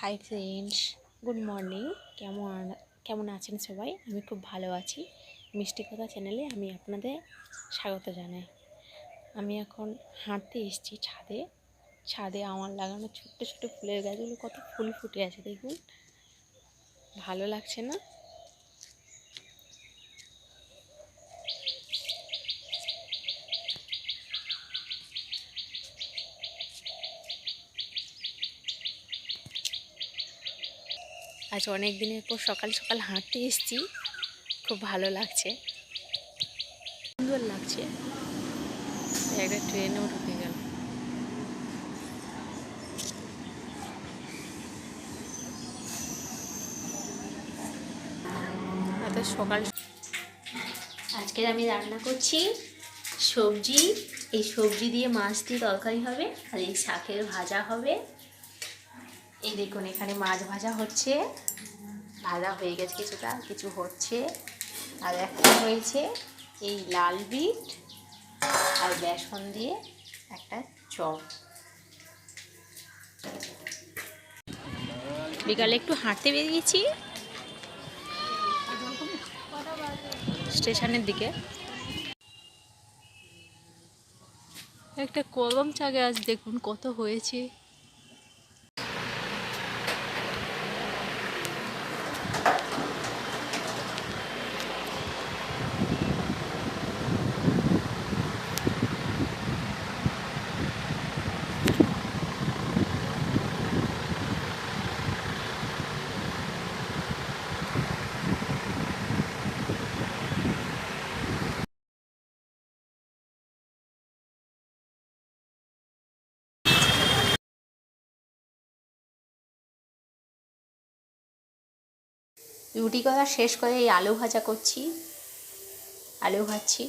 Hi friends good morning কেমন কেমন আছেন সবাই? আমি খুব ভালো আছি। মিষ্টি কথা চ্যানেলে আমি আপনাদের স্বাগত জানাই। আমি এখন হাঁটতে এসেছি ছাদে। ছাদে আমার লাগানো ছোট্ট ছোট্ট ফুলের গাছগুলো কত ফুল ফুটে আছে দেখুন। ভালো লাগছে না? আজ অনেক দিনের পর সকাল সকাল হাঁটতে এসেছি। খুব ভালো লাগছে। সুন্দর লাগছে। একটা ট্রেনেও ঢুকে গেল। এত সকাল আজকে আমি রান্না করছি সবজি। এই সবজি দিয়ে মাছ দিয়ে তরকারি হবে আর এই শাকের ভাজা হবে। এই দেখুন, এখানে মাছ ভাজা হচ্ছে। ভাজা হয়ে গেছে কিছুটা, কিছু হচ্ছে। আর একটা হয়েছে এই লাল বিট আর বেসন দিয়ে একটা চপ। বিকালে একটু হাঁটতে বেরিয়েছি। স্টেশনের দিকে। একটা কলম চা গাছ দেখুন কত হয়েছে। রুটি করা শেষ করে এই আলু ভাজা করছি আলু ভাজছি।